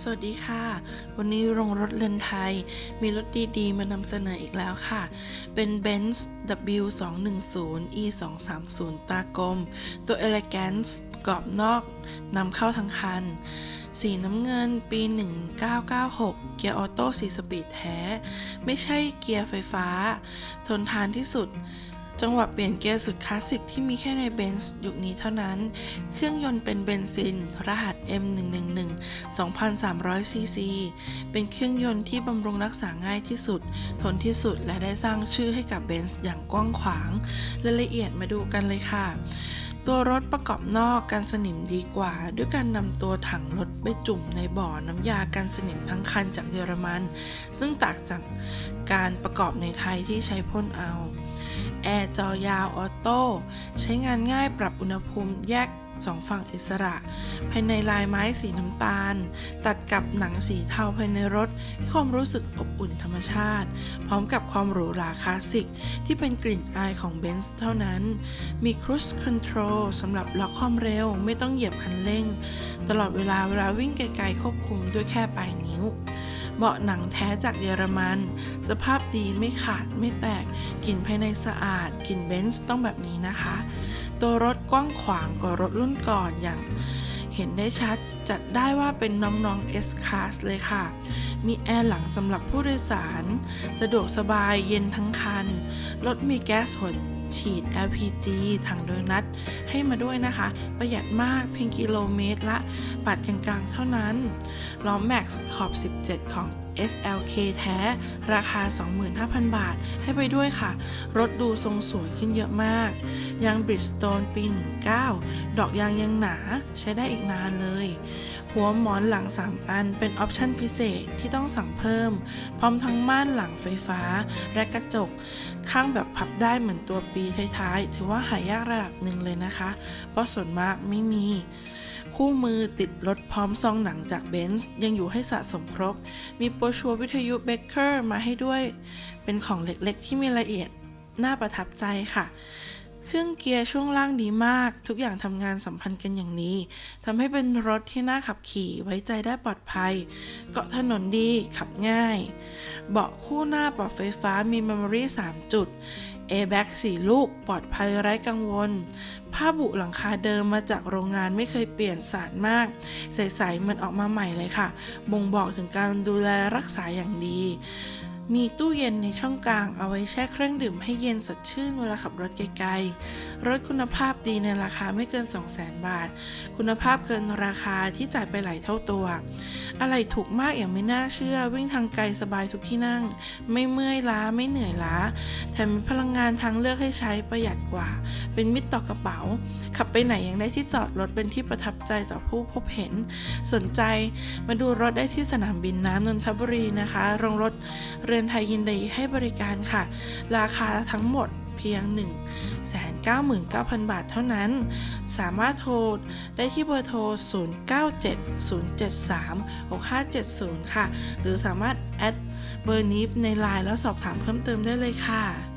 สวัสดีค่ะ วันนี้โรงรถเลนไทย มีรถดีๆ มานำเสนออีกแล้วค่ะ เป็น Benz W210 E230 ตากลม ตัว Elegance กรอบนอกนำเข้าทั้งคัน สีน้ำเงินปี 1996 เกียร์ออโต้4สปีดแท้ ไม่ใช่เกียร์ไฟฟ้า ทนทานที่สุด จังหวะเปลี่ยนเกียร์สุดคลาสสิกที่มีแค่ในเบนซ์ยุคนี้เท่านั้น เครื่องยนต์เป็นเบนซิน รหัส M111 2,300 ซีซี เป็นเครื่องยนต์ที่บำรุงรักษาง่ายที่สุด ทนที่สุดและได้สร้างชื่อให้กับเบนซ์อย่างกว้างขวางรายละเอียดมาดูกันเลยค่ะ ตัวรถประกอบนอกกันสนิมดีกว่า ด้วยการนำตัวถังรถไปจุ่มในบ่อน้ำยากันสนิมทั้งคันจากเยอรมัน ซึ่งต่างจากการประกอบในไทยที่ใช้พ่นเอา แอร์จอยาวออโต้ใช้งานง่ายปรับอุณหภูมิแยก สองฝั่งอิสระ ภายในลายไม้สีน้ำตาล ตัดกับหนังสีเทาภายในรถให้ความรู้สึกอบอุ่นธรรมชาติ พร้อมกับความหรูหราคลาสสิก ที่เป็นกลิ่นอายของเบนซ์เท่านั้น มี Cruise Control สำหรับล็อกความเร็วไม่ต้องเหยียบคันเร่ง ตลอดเวลาเวลาวิ่งไกลๆควบคุมด้วยแค่ปลายนิ้ว เบาะหนังแท้จากเยอรมัน สภาพดีไม่ขาดไม่แตกกลิ่นภายในสะอาดกลิ่นเบนซ์ต้องแบบนี้นะคะ ตัวรถกว้างขวางกว่ารถรุ่นก่อนอย่างเห็นได้ชัดจัดได้ว่าเป็นน้องๆ S Class เลยค่ะ มีแอร์หลังสำหรับผู้โดยสาร สะดวกสบายเย็นทั้งคัน รถมีแก๊สหัว ฉีด LPG ถังโดนัทให้มาด้วยนะคะ ประหยัดมากเพียงกิโลเมตรละปัดกลางๆ เท่านั้นล้อแม็กซ์ขอบ 17 ของ SLK แท้ ราคา 25,000 บาทให้ไปด้วยค่ะ รถดูทรงสวยขึ้นเยอะมาก ยาง Bridgestone ปี 19 ดอกยางยังหนาใช้ได้อีกนานเลย หัวหมอนหลัง 3 อันเป็นออปชั่นพิเศษที่ต้องสั่งเพิ่ม พร้อมทั้งม่านหลังไฟฟ้า และกระจก ข้างแบบพับได้เหมือนตัวปีท้ายๆ ถือว่าหายากระดับหนึ่งเลยนะคะ เพราะส่วนมากไม่มี คู่มือติดรถพร้อมซองหนังจากเบนซ์ยังอยู่ให้สะสมครบ มีโปรชัววิทยุเบเกอร์มาให้ด้วย เป็นของเล็กๆที่มีรายละเอียดน่าประทับใจค่ะ เครื่องเกียร์ช่วงล่างดีมาก ทุกอย่างทำงานสัมพันธ์กันอย่างนี้ทำให้เป็นรถที่น่าขับขี่ไว้ใจได้ปลอดภัย เกาะถนนดีขับง่าย เบาะคู่หน้าปรับไฟฟ้ามี Memory 3จุด A-Bag 4ลูก ปลอดภัยไร้กังวล ผ้าบุหลังคาเดิมมาจากโรงงานไม่เคยเปลี่ยนสารมาก ใสๆมันออกมาใหม่เลยค่ะ บ่งบอกถึงการดูแลรักษาอย่างดี มีตู้เย็นในช่องกลางเอาไว้แช่เครื่องดื่มให้เย็นสดชื่นเวลาขับรถไกลๆ รถคุณภาพดีในราคาไม่เกิน 200,000 บาท คุณภาพเกินราคาที่จ่ายไปหลายเท่าตัว อะไรถูกมากอย่างไม่น่าเชื่อ วิ่งทางไกลสบายทุกที่นั่ง ไม่เมื่อยล้าไม่เหนื่อยล้า แถมมีพลังงานทางเลือกให้ใช้ประหยัดกว่า เป็นมิตรต่อกระเป๋า ขับไปไหนยังได้ที่จอดรถเป็นที่ประทับใจต่อผู้พบเห็น สนใจมาดูรถได้ที่สนามบินน้ำนนทบุรีนะคะโรงรถเรือนไทยยินดีให้บริการค่ะ ราคาทั้งหมดเพียง 1 9 9 0 0 0 บาทเท่านั้น สามารถโทรได้ที่เบอร์โทร 0970736570 ค่ะ หรือสามารถแอดเบอร์นี้ในไลน์แล้วสอบถามเพิ่มเติมได้เลยค่ะ